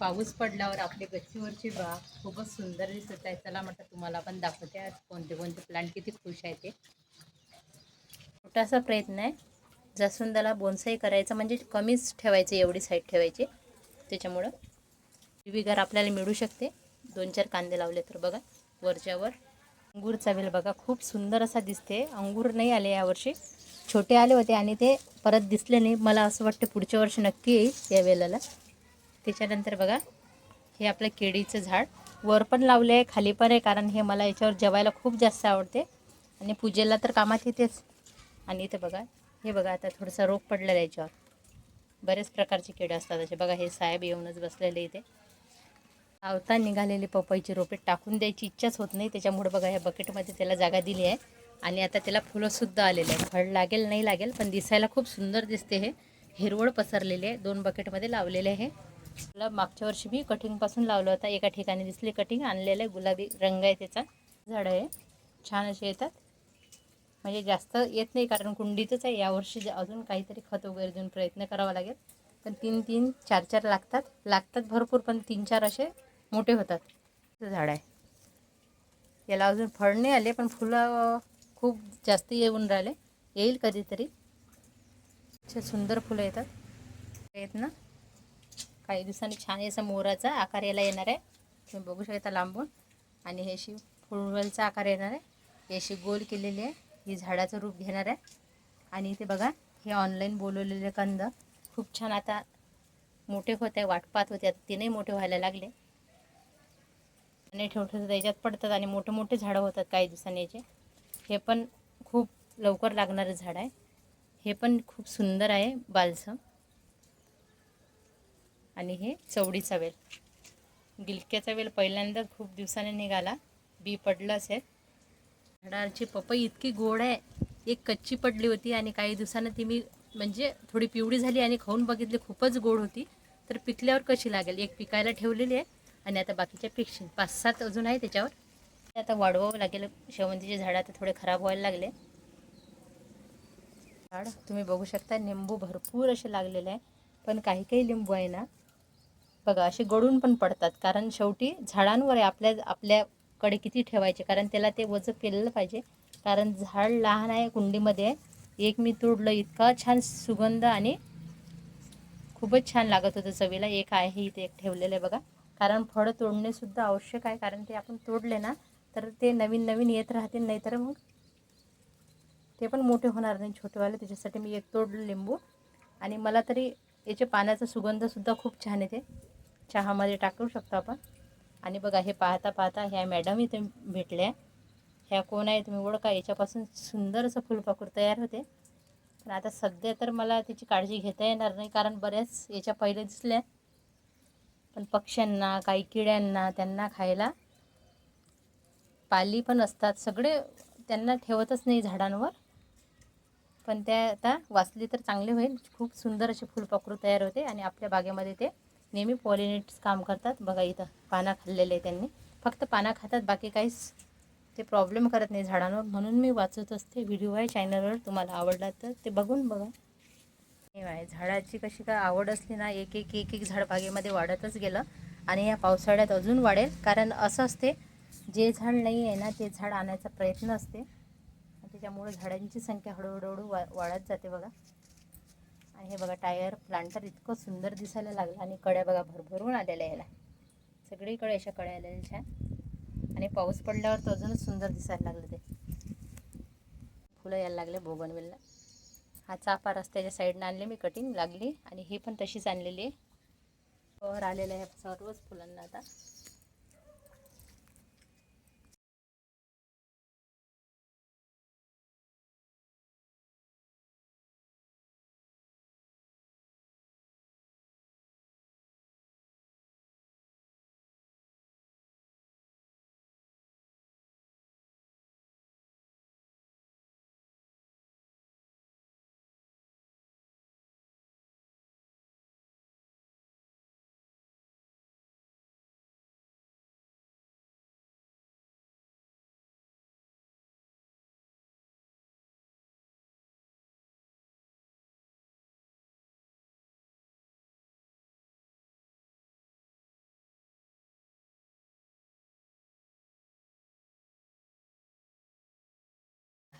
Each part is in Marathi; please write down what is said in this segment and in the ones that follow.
पाऊस पडल्यावर आपली गच्चीवरची बाग खूपच सुंदर दिसत आहे. चला म्हटलं तुम्हाला पण दाखवते आज कोणते कोणते प्लांट किती खुश आहे ते. छोटासा प्रयत्न आहे. जास्वंदाला बोनसाई करायचं म्हणजे कमीच ठेवायचं एवढी साईड ठेवायची. त्याच्यामुळं हिरवीगार आपल्याला मिळू शकते. दोन चार कांदे लावले तर बघा वरच्यावर अंगूर चावेल बघा खूप सुंदर असा दिसते. अंगूर नाही आले यावर्षी छोटे आले होते आणि ते परत दिसले नाही. मला असं वाटतं पुढच्या वर्षी नक्की येईल या वेळेला त्याच्यानंतर बघा हे आपलं केळीचं झाड. वर पण लावले आहे खाली पण आहे कारण हे मला याच्यावर जेवायला खूप जास्त आवडते. आणि पूजेला तर कामात येतेच. आणि इथं बघा हे बघा आता थोडंसं रोग पडलेलं आहे याच्यावर बरेच प्रकारचे किडे असतात असे. बघा हे साहेब येऊनच बसलेले इथे. आवता निघालेली पपईची रोपे टाकून द्यायची इच्छाच होत नाही. त्याच्यामुळे बघा ह्या बकेटमध्ये त्याला जागा दिली आहे. आणि आता त्याला फुलंसुद्धा आलेले आहे फळ लागेल नाही लागेल पण दिसायला खूप सुंदर दिसते हे. हिरवळ पसरलेले आहे. दोन बकेटमध्ये लावलेले आहे. मला मागच्या वर्षी मी कटिंगपासून लावलं होता. एका ठिकाणी दिसली कटिंग आणलेलं आहे गुलाबी रंग आहे त्याचा. झाडं आहे. छान असे येतात. म्हणजे जास्त येत नाही कारण कुंडीतच आहे. यावर्षी अजून काहीतरी खत वगैरे देऊन प्रयत्न करावा लागेल. पण तीन तीन चार चार लागतात. लागतात भरपूर पण तीन चार असे मोठे होतात. ते झाड आहे. याला अजून फळ नाही आले पण फुलं खूप जास्त येऊन राहिले. येईल कधीतरी. असे सुंदर फुलं येतात. येत ना काही दिवसांनी छान असा मोराचा आकार याला येणार आहे. तुम्ही बघू शकता लांबून. आणि हे अशी फुलवलचा आकार येणार आहे. हे अशी गोल केलेली आहे. ही झाडाचं रूप घेणार आहे. आणि इथे बघा हे ऑनलाईन बोलवलेले कंद खूप छान आता मोठे होत आहे वाटपात होते. आता तिनेही मोठे व्हायला लागले. आणि छोटे त्याच्यात पडतात आणि मोठे मोठे झाडं होतात काही दिवसांनी याचे. हे पण खूप लवकर लागणारं झाड आहे. हे पण खूप सुंदर आहे बालसम आणि हे चवडीचा वेल. गिलक्याचा वेल पहिल्यांदा खूप दिवसाने निघाला. बी पडलं असेल. झाडाची पपई इतकी गोड आहे. एक कच्ची पडली होती आणि काही दिवसानं ती मी म्हणजे थोडी पिवळी झाली आणि खाऊन बघितली खूपच गोड होती. तर पिकल्यावर कशी लागेल? एक पिकायला ठेवलेली आहे आणि आता बाकीच्या पिकशील पाच सात अजून आहे त्याच्यावर. ते आता वाढवावं लागेल. शेवंतीचे झाड आता थोडे खराब व्हायला लागले. झाड तुम्ही बघू शकता लिंबू भरपूर असे लागलेले आहे. पण काही काही लिंबू आहे ना बघा असे गळून पण पडतात. कारण शेवटी झाडांवर आहे आपल्या आपल्याकडे किती ठेवायचे? कारण त्याला ते वजन केलेलं पाहिजे. कारण झाड लहान आहे कुंडीमध्ये. आहे. एक मी तोडलं इतका छान सुगंध आणि खूपच छान लागत होतं चवीला. एक आहे इथे एक ठेवलेलं आहे बघा. कारण फळं तोडणेसुद्धा आवश्यक आहे. कारण ते आपण तोडले ना तर ते नवीन नवीन येत राहतील. नाहीतर मग ते पण मोठे होणार नाही. छोटेवाले त्याच्यासाठी मी एक तोडलं लिंबू. आणि मला तरी याच्या पाण्याचा सुगंधसुद्धा खूप छान येते. चहामध्ये टाकू शकतो आपण. आणि बघा हे पाहता पाहता ह्या मॅडम इथे भेटल्या. ह्या कोण आहे तुम्ही ओळखा याच्यापासून सुंदर असं फुलपाखूर तयार होते. पण आता सध्या तर मला त्याची काळजी घेता येणार नाही कारण बऱ्याच याच्या पहिले दिसल्या. पण पक्ष्यांना काही किड्यांना त्यांना खायला पाली पण असतात. सगळे त्यांना ठेवतच नाही झाडांवर. पण त्या आता वाचली तर चांगले होईल. खूप सुंदर असे फुलपाखरू तयार होते आणि आपल्या बागेमध्ये ते नेहमी पॉलिनेट्स काम करतात. बघा इथं पानं खाल्लेले आहे त्यांनी. फक्त पानं खातात बाकी काहीच ते प्रॉब्लेम करत नाही झाडांवर. म्हणून मी वाचत असते. व्हिडिओ आहे चॅनलवर तुम्हाला आवडला तर ते बघून बघा. हे आहे झाडाची कशी काय आवड असली ना एक एक एक एक झाड बागेमध्ये वाढतच गेलं. आणि या पावसाळ्यात अजून वाढेल. कारण असं असते जे झाड नाही आहे ना ते झाड आणायचा प्रयत्न असते. आणि त्याच्यामुळे झाडांची संख्या हळूहळू वा वाढत जाते बघा. आणि हे बघा टायर प्लांटर इतकं सुंदर दिसायला लागलं आणि कड्या बघा भरभरून आलेल्या याला सगळीकडे अशा कड्या आलेल्या छान आणि पाऊस पडल्यावर तर अजूनच सुंदर दिसायला लागलं ते. फुलं यायला लागले बोगनवेलला. हा चाफा रस्त्याच्या साईडनं आणले मी कटिंग लागली आणि ही पण तशीच आणलेली आहे. वर आलेलं आहे सर्वच फुलांना आता.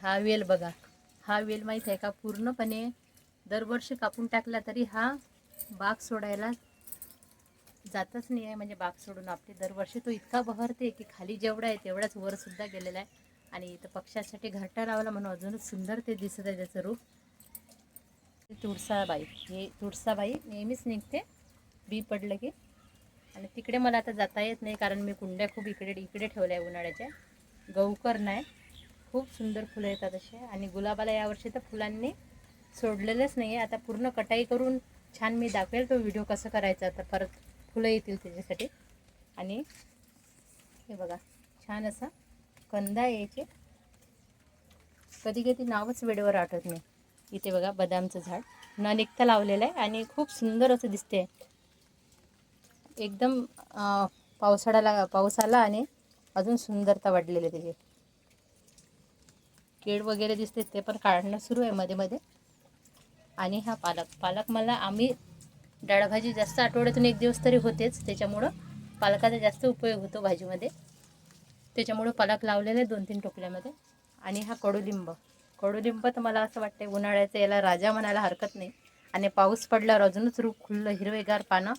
हा वेल बघा. हा वेल माहीत आहे का? पूर्णपणे दरवर्षी कापून टाकला तरी हा बाग सोडायला जातच नाही आहे म्हणजे बाग सोडून आपली दरवर्षी तो इतका बहरते की खाली जेवढा आहे तेवढाच वरसुद्धा गेलेला आहे. आणि इथं पक्ष्यासाठी घरटा लावला म्हणून अजूनच सुंदर ते दिसत आहे त्याचं रूप. तुळसाबाई. हे तुळसाबाई नेहमीच निघते. बी पडलं की. आणि तिकडे मला आता जाता येत नाही कारण मी कुंड्या खूप इकडे इकडे ठेवल्या आहे उन्हाळ्याच्या. गहू नाही. खूप सुंदर फुलं येतात असे. आणि गुलाबाला यावर्षी तर फुलांनी सोडलेलंच नाही आहे आता पूर्ण कटाई करून छान मी दाखवेल तो व्हिडिओ कसं करायचा. तर परत फुलं येतील त्याच्यासाठी. आणि हे बघा छान असा कंदा यायचे. कधी कधी नावच वेळेवर आठवत नाही. इथे बघा बदामचं झाड. न निघता लावलेलं आहे आणि खूप सुंदर असं दिसते एकदम पावसाळ्याला पाऊस आला आणि अजून सुंदरता वाढलेली आहे त्याची. केड वगैरे दिसते ते पण काढणं सुरू आहे मध्ये मध्ये. आणि हा पालक पालक मला आम्ही डाळभाजी जास्त आठवड्यातून एक दिवस तरी होतेच त्याच्यामुळं पालकाचा जास्त उपयोग होतो भाजीमध्ये. त्याच्यामुळं पालक लावलेले दोन तीन टोपल्यामध्ये आणि हा कडुलिंब कडुलिंब तर मला असं वाटते उन्हाळ्याचं याला राजा म्हणायला हरकत नाही. आणि पाऊस पडल्यावर अजूनच रूप खुललं हिरवेगार पानं